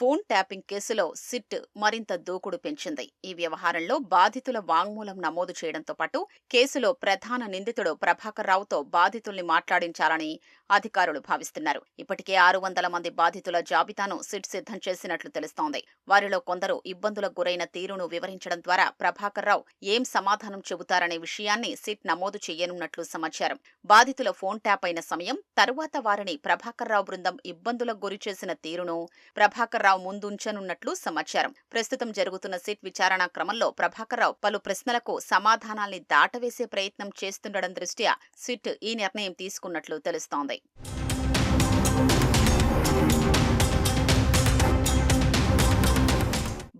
Phone tapping కేసులో SIT మరింత దూకుడు పెంచింది. ఈ వ్యవహారంలో బాధితుల వాంగ్మూలం నమోదు చేయడంతో పాటు కేసులో ప్రధాన నిందితుడు ప్రభాకర్ రావుతో బాధితుల్ని మాట్లాడించాలని అధికారులు భావిస్తున్నారు. ఇప్పటికే ఆరు వందల మంది బాధితుల జాబితాను సిట్ సిద్ధం చేసినట్లు తెలుస్తోంది. వారిలో కొందరు ఇబ్బందులకు గురైన తీరును వివరించడం ద్వారా ప్రభాకర్ రావు ఏం సమాధానం చెబుతారనే విషయాన్ని సిట్ నమోదు చేయనున్నట్లు సమాచారం. బాధితుల ఫోన్ ట్యాప్ అయిన సమయం తరువాత వారిని ప్రభాకర్ రావు బృందం ఇబ్బందులకు గురి చేసిన తీరును ప్రభాకర్ ప్రభాకర్రావు ముందుంచనున్నట్లు సమాచారం. ప్రస్తుతం జరుగుతున్న సిట్ విచారణ క్రమంలో ప్రభాకర్రావు పలు ప్రశ్నలకు సమాధానాల్ని దాటవేసే ప్రయత్నం చేస్తుండడం దృష్ట్యా సిట్ ఈ నిర్ణయం తీసుకున్నట్లు తెలుస్తోంది.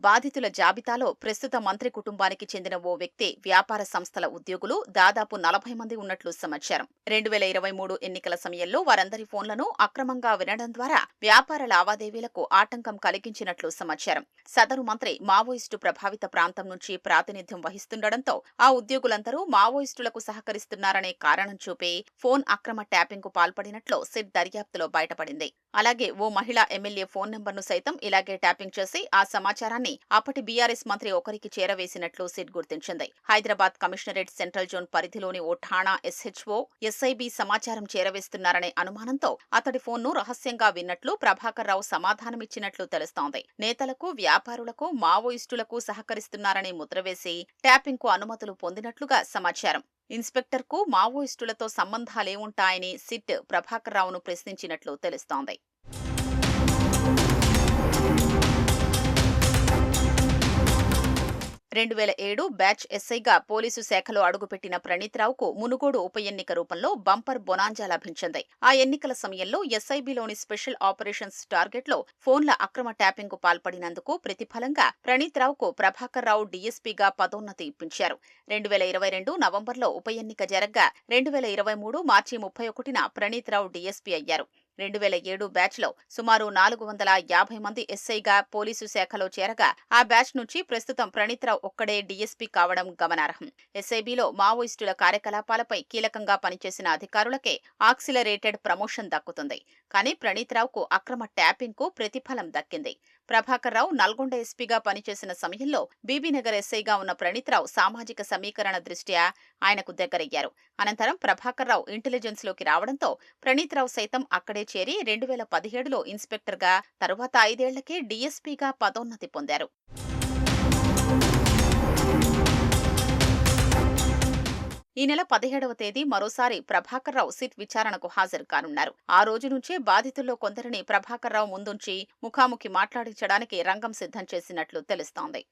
బాధితుల జాబితాలో ప్రస్తుత మంత్రి కుటుంబానికి చెందిన ఓ వ్యక్తి వ్యాపార సంస్థల ఉద్యోగులు దాదాపు నలభై మంది ఉన్నట్లు సమాచారం. రెండు వేల ఇరవై మూడు ఎన్నికల సమయంలో వారందరి ఫోన్లను అక్రమంగా వినడం ద్వారా వ్యాపార లావాదేవీలకు ఆటంకం కలిగించినట్లు సమాచారం. సదరు మంత్రి మావోయిస్టు ప్రభావిత ప్రాంతం నుంచి ప్రాతినిధ్యం వహిస్తుండటంతో ఆ ఉద్యోగులందరూ మావోయిస్టులకు సహకరిస్తున్నారనే కారణం చూపి ఫోన్ అక్రమ ట్యాపింగ్కు పాల్పడినట్లు సిట్ దర్యాప్తులో బయటపడింది. అలాగే ఓ మహిళా ఎమ్మెల్యే ఫోన్ నెంబర్ను సైతం ఇలాగే ట్యాపింగ్ చేసి ఆ సమాచారాన్ని అప్పటి బీఆర్ఎస్ మంత్రి ఒకరికి చేరవేసినట్లు సిట్ గుర్తించింది. హైదరాబాద్ కమిషనరేట్ సెంట్రల్ జోన్ పరిధిలోని ఓ ఠాణా ఎస్హెచ్ఓ ఎస్ఐబి సమాచారం చేరవేస్తున్నారనే అనుమానంతో అతడి ఫోన్ను రహస్యంగా విన్నట్లు ప్రభాకర్ రావు సమాధానమిచ్చినట్లు తెలుస్తోంది. నేతలకు వ్యాపారులకు మావోయిస్టులకు సహకరిస్తున్నారని ముద్రవేసి ట్యాపింగ్కు అనుమతులు పొందినట్లుగా సమాచారం. ఇన్స్పెక్టర్కు మావోయిస్టులతో సంబంధాలేముంటాయని సిట్ ప్రభాకర్ రావును ప్రశ్నించినట్లు తెలుస్తోంది. రెండు వేల ఏడు బ్యాచ్ ఎస్ఐగా పోలీసు శాఖలో అడుగుపెట్టిన ప్రణీత్ రావుకు మునుగోడు ఉప ఎన్నిక రూపంలో బంపర్ బొనాంజా లభించింది. ఆ ఎన్నికల సమయంలో ఎస్ఐబిలోని స్పెషల్ ఆపరేషన్స్ టార్గెట్లో ఫోన్ల అక్రమ ట్యాపింగ్కు పాల్పడినందుకు ప్రతిఫలంగా ప్రణీత్ రావుకు ప్రభాకర్ రావు డీఎస్పీగా పదోన్నతి ఇప్పించారు. రెండు వేల ఇరవై రెండు నవంబర్లో ఉప ఎన్నిక జరగ్గా రెండు వేల ఇరవై మూడు మార్చి ముప్పై ఒకటిన ప్రణీత్ రావు డీఎస్పీ అయ్యారు. రెండు వేల ఏడు బ్యాచ్లో సుమారు నాలుగు వందల యాభై మంది ఎస్ఐగా పోలీసు శాఖలో చేరగా ఆ బ్యాచ్ నుంచి ప్రస్తుతం ప్రణీత్రావు ఒక్కడే డీఎస్పీ కావడం గమనార్హం. ఎస్ఐబిలో మావోయిస్టుల కార్యకలాపాలపై కీలకంగా పనిచేసిన అధికారులకే ఆక్సిలరేటెడ్ ప్రమోషన్ దక్కుతుంది. కానీ ప్రణీత్రావుకు అక్రమ ట్యాపింగ్కు ప్రతిఫలం దక్కింది. ప్రభాకర్ రావు నల్గొండ ఎస్పీగా పనిచేసిన సమయంలో బీబీనగర్ ఎస్ఐగా ఉన్న ప్రణీత్రావు సామాజిక సమీకరణ దృష్ట్యా ఆయనకు దగ్గరయ్యారు. అనంతరం ప్రభాకర్ రావు ఇంటెలిజెన్స్లోకి రావడంతో ప్రణీత్రావు సైతం అక్కడే చేరి రెండు వేల పదిహేడులో ఇన్స్పెక్టర్గా తరువాత ఐదేళ్ళకే డీఎస్పీగా పదోన్నతి పొందారు. ఈ నెల పదిహేడవ తేదీ మరోసారి ప్రభాకర్ రావు సిట్ విచారణకు హాజరు కానున్నారు. ఆ రోజు నుంచే బాధితుల్లో కొందరిని ప్రభాకర్ రావు ముందుంచి ముఖాముఖి మాట్లాడించడానికి రంగం సిద్ధం చేసినట్లు తెలుస్తోంది.